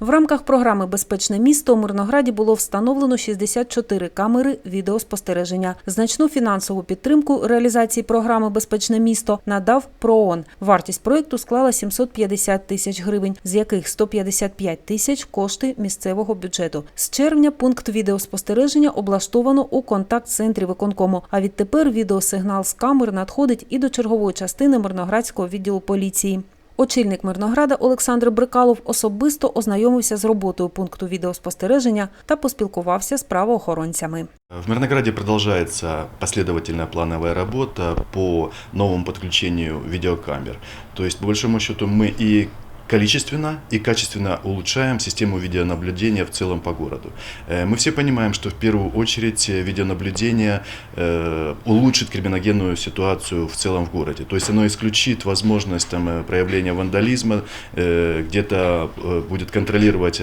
В рамках програми Безпечне місто у Мирнограді було встановлено 64 камери відеоспостереження. Значну фінансову підтримку реалізації програми Безпечне місто надав ПРООН. Вартість проєкту склала 750 тисяч гривень, з яких 155 тисяч кошти місцевого бюджету. З червня пункт відеоспостереження облаштовано у контакт-центрі виконкому. А відтепер відеосигнал з камер надходить і до чергової частини Мирноградського відділу поліції. Очільник Мирнограда Олександр Брикалов особисто ознайомився з роботою пункту відеоспостереження та поспілкувався з правоохоронцями. В Мирнограде продолжается последовательная плановая работа по новому подключению видеокамер. То есть, по большому счету, мы и количественно и качественно улучшаем систему видеонаблюдения в целом по городу. Э, Мы все понимаем, что в первую очередь э, видеонаблюдение э, улучшит криминогенную ситуацию в целом в городе. То есть оно исключит возможность там, проявления вандализма, где-то будет контролировать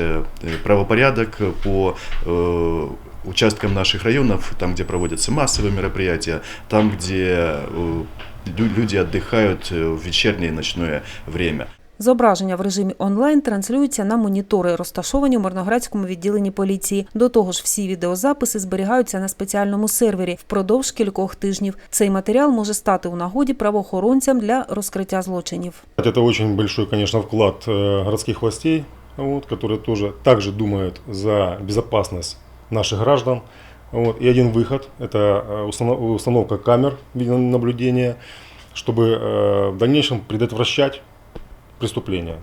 правопорядок по участкам наших районов, там, где проводятся массовые мероприятия, там, где лю- люди отдыхают в вечернее и ночное время. Зображення в режимі онлайн транслюються на монітори, розташовані в Мирноградському відділенні поліції. До того ж, всі відеозаписи зберігаються на спеціальному сервері впродовж кількох тижнів. Цей матеріал може стати у нагоді правоохоронцям для розкриття злочинів. Это очень большой, конечно, вклад э, городских властей, вот, которые тоже также думают за безопасность наших граждан. Вот. И один выход – это э, установ- установка камер видеонаблюдения, чтобы э, в дальнейшем предотвращать преступления.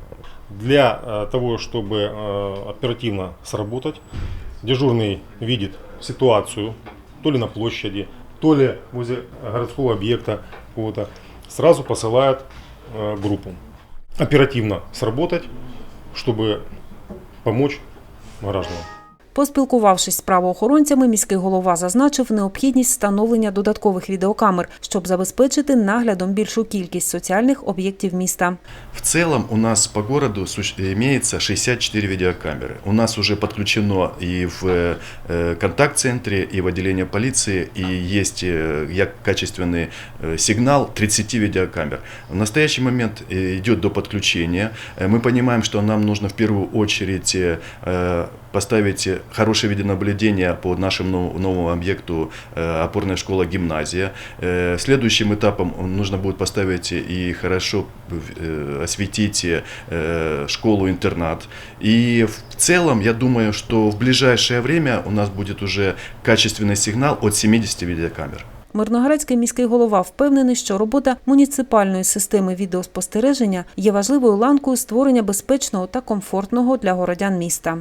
Для э, того, чтобы э, оперативно сработать, дежурный видит ситуацию то ли на площади, то ли возле городского объекта какого-то, сразу посылает э, группу. Оперативно сработать, чтобы помочь гражданам. Поспілкувавшись з правоохоронцями, міський голова зазначив необхідність встановлення додаткових відеокамер, щоб забезпечити наглядом більшу кількість соціальних об'єктів міста. В целом у нас по городу суще- имеется 64 видеокамеры. У нас уже подключено и в э, контакт-центре, и в отделении полиции, и есть э, як качественный э, сигнал 30 видеокамер. В настоящий момент э, идет до подключения. Э, Мы понимаем, что нам нужно в первую очередь э, поставить хорошее видеонаблюдение по нашему нов- новому объекту э, опорная школа гимназия. Э, Следующим этапом нужно будет поставить и хорошо э, осветить э, школу-интернат. И в целом, я думаю, что в ближайшее время у нас будет уже качественный сигнал от 70 видеокамер. Мирноградський міський голова впевнений, що робота муніципальної системи відеоспостереження є важливою ланкою створення безпечного та комфортного для городян міста.